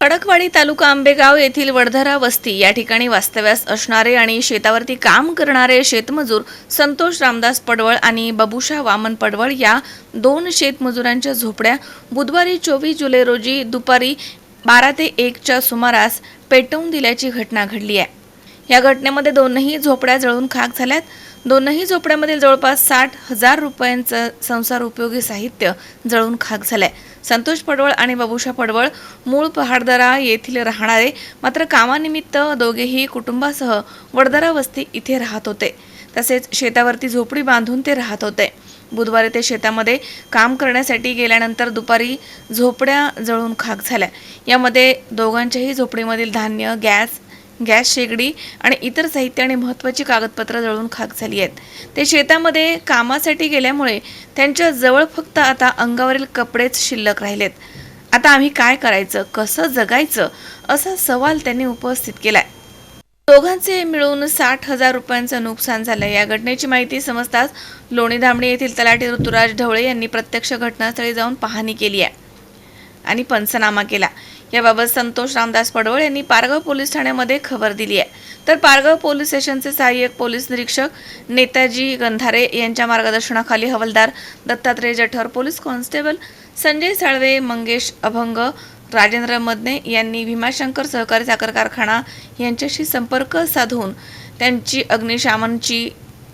खडकवाडी तालुका आंबेगाव येथील वडधरा वस्ती या ठिकाणी वास्तव्यास असणारे आणि शेतावरती काम करणारे शेतमजूर संतोष रामदास पडवळ आणि बबुशा वामन पडवळ या दोन शेतमजुरांच्या झोपड्या बुधवारी चोवीस जुलै रोजी दुपारी बारा ते एकच्या सुमारास पेटवून दिल्याची घटना घडली आहे. या घटनेमध्ये दोनही झोपड्या जळून खाक झाल्यात. दोनही झोपड्यामधील जवळपास साठ हजार रुपयांचं संसार उपयोगी साहित्य जळून खाक झालंय. संतोष पडवळ आणि बाबुशा पडवळ मूळ पहाडदरा येथील राहणारे मात्र कामानिमित्त दोघेही कुटुंबासह वडदरा वस्ती इथे राहत होते. तसेच शेतावरती झोपडी बांधून ते राहत होते. बुधवारी ते शेतामध्ये काम करण्यासाठी गेल्यानंतर दुपारी झोपड्या जळून खाक झाल्या. यामध्ये दोघांच्याही झोपडीमधील धान्य गॅस गॅस शेगडी आणि इतर साहित्य आणि महत्त्वाची कागदपत्रं जळून खाक झाली आहेत. ते शेतामध्ये कामासाठी गेल्यामुळे त्यांच्या जवळ फक्त आता अंगावरील कपडेच शिल्लक राहिलेत. आता आम्ही काय करायचं कसं जगायचं असा सवाल त्यांनी उपस्थित केला आहे दोघांचे मिळून साठ हजार रुपयांचं नुकसान झालं या घटनेची माहिती समजताच लोणी धामणी येथील तलाठी ऋतुराज ढवळे यांनी प्रत्यक्ष घटनास्थळी जाऊन पाहणी केली आहे आणि पंचनामा केला. याबाबत संतोष रामदास पडवळ यांनी पारगाव पोलीस ठाण्यामध्ये खबर दिली आहे. तर पारगाव पोलीस स्टेशनचे सहाय्यक पोलीस निरीक्षक नेताजी गंधारे यांच्या मार्गदर्शनाखाली हवालदार दत्तात्रय जठर पोलीस कॉन्स्टेबल संजय साळवे मंगेश अभंग राजेंद्र मदने यांनी भीमाशंकर सहकारी साखर कारखाना यांच्याशी संपर्क साधून त्यांची अग्निशामनची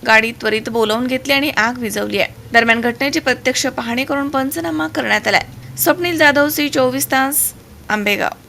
गाडी त्वरित बोलावून घेतली आणि आग विझवली आहे. दरम्यान घटनेची प्रत्यक्ष पाहणी करून पंचनामा करण्यात आलाय. स्वप्नील जाधव सी चोवीस तास आंबेगाव.